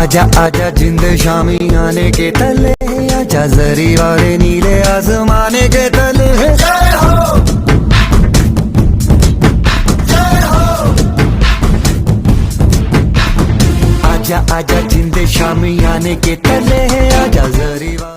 आजा आजा, जिंद शामी आने के तले आजा, जरी वाले नीले आसमाने के तले हो। आजा आजा, जिंद शामी आने के तले आजा, जरी वाले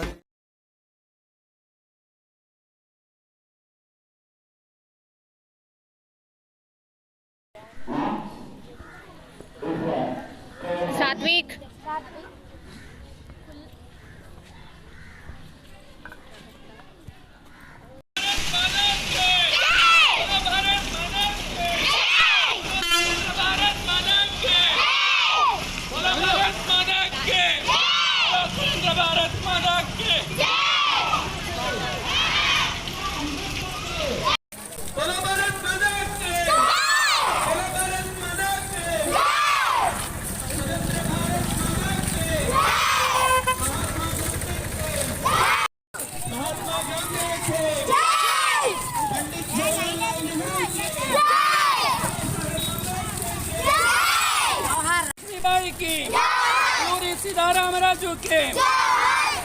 की। पूरी सीताराम राजू के।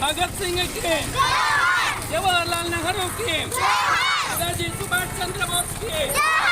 भगत सिंह के। जवाहरलाल नेहरू के। नेताजी सुभाष चंद्र बोस की।